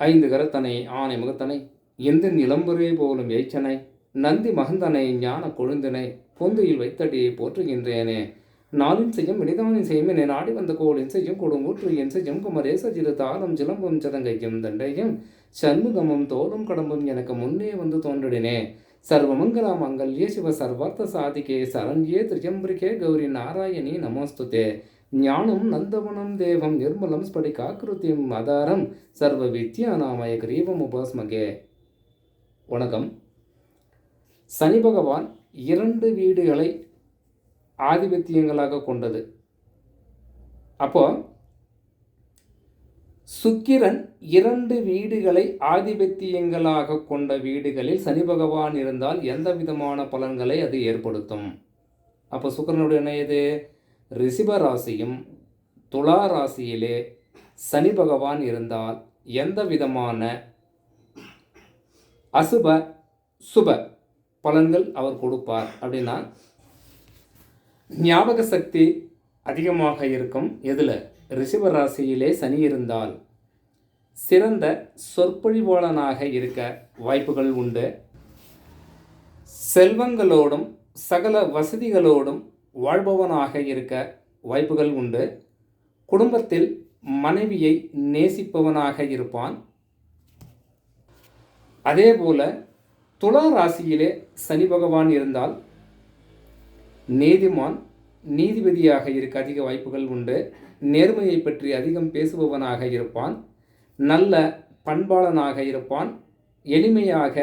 ஐந்து கரத்தனை ஆனை முகத்தனை எந்த நிலம்புரே போலும் எய்ச்சனை நந்தி மகந்தனை ஞான கொழுந்தனை பொந்தையில் வைத்தடி போற்றுகின்றேனே. நாளின் செய்யும் வினிதானின் செய்யும் என நாடி வந்த கோளின் செய்யும் கொடுங்கூற்று என் செய்யும் குமரேச சிறு தாளம் சிலம்பும் சதங்கையும் தண்டையும் சண்முகமும் தோளும் கடம்பும் எனக்கு முன்னே வந்து தோன்றினே சர்வமங்கலா மங்கல்யே சிவ சர்வார்த்த சாதிகே சரண்யே திரியம்பிரிகே கௌரி நாராயணி நமோஸ்துதே. ஞானம் நந்தவனம் தேவம் நிர்மலம் ஸ்படிகாக்கிருத்தியும் ஆதாரம். சர்வ வித்யா நாமய கிரீவம் உபாஸ்மகே. வணக்கம். சனி பகவான் இரண்டு வீடுகளை ஆதிபத்தியங்களாக கொண்டது. அப்போ சுக்கிரன் இரண்டு வீடுகளை ஆதிபத்தியங்களாக கொண்ட வீடுகளில் சனி பகவான் இருந்தால் எந்த விதமான பலன்களை அது ஏற்படுத்தும்? அப்போ சுக்கிரனுடைய என்ன இது ரிஷிப ராசியும் துலா ராசியிலே சனி பகவான் இருந்தால் எந்த விதமான அசுப சுப பலன்கள் அவர் கொடுப்பார் அப்படின்னா ஞாபக சக்தி அதிகமாக இருக்கும். எதில்? ரிஷப ராசியிலே சனி இருந்தால் சிறந்த சொற்பொழிவாளனாக இருக்க வாய்ப்புகள் உண்டு. செல்வங்களோடும் சகல வசதிகளோடும் வாழ்பவனாக இருக்க வாய்ப்புகள் உண்டு. குடும்பத்தில் மனைவியை நேசிப்பவனாக இருப்பான். அதேபோல துலா ராசியிலே சனி பகவான் இருந்தால் நீதிமான் நீதிபதியாக இருக்க அதிக வாய்ப்புகள் உண்டு. நேர்மையை பற்றி அதிகம் பேசுபவனாக இருப்பான். நல்ல பண்பாளனாக இருப்பான். எளிமையாக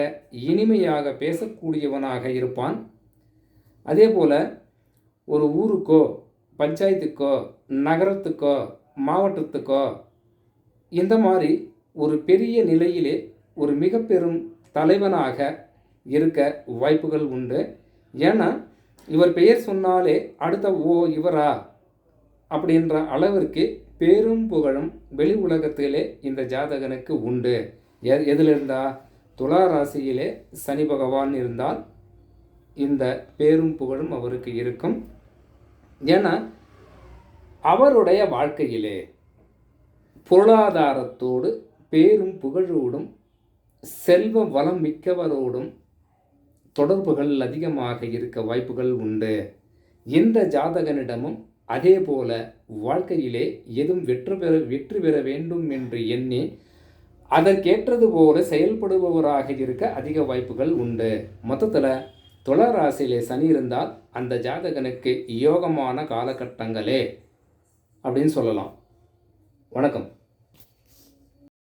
இனிமையாக பேசக்கூடியவனாக இருப்பான். அதே போல் ஒரு ஊருக்கோ பஞ்சாயத்துக்கோ நகரத்துக்கோ மாவட்டத்துக்கோ இந்த மாதிரி ஒரு பெரிய நிலையிலே ஒரு மிக பெரும் தலைவனாக இருக்க வாய்ப்புகள் உண்டு. ஏன்னா இவர் பெயர் சொன்னாலே அடுத்த ஓ இவரா அப்படின்ற அளவிற்கு பெரும் புகழும் வெளி உலகத்திலே இந்த ஜாதகனுக்கு உண்டு. எ எதில் இருந்தால் துலா ராசியிலே சனி பகவான் இருந்தால் இந்த பேரும் புகழும் அவருக்கு இருக்கும். ஏன்னா அவருடைய வாழ்க்கையிலே பொருளாதாரத்தோடு பேரும் புகழோடும் செல்வ வளம் மிக்கவரோடும் தொடர்புகள் அதிகமாக இருக்க வாய்ப்புகள் உண்டு. இந்த ஜாதகனிடமும் அதே போல வாழ்க்கையிலே எதுவும் வெற்றி பெற வெற்றி பெற வேண்டும் என்று எண்ணி அதற்கேற்றது போல செயல்படுபவராக இருக்க அதிக வாய்ப்புகள் உண்டு. மொத்தத்தில் துளராசியிலே சனி இருந்தால் அந்த ஜாதகனுக்கு யோகமான காலகட்டங்களே அப்படின்னு சொல்லலாம். வணக்கம்.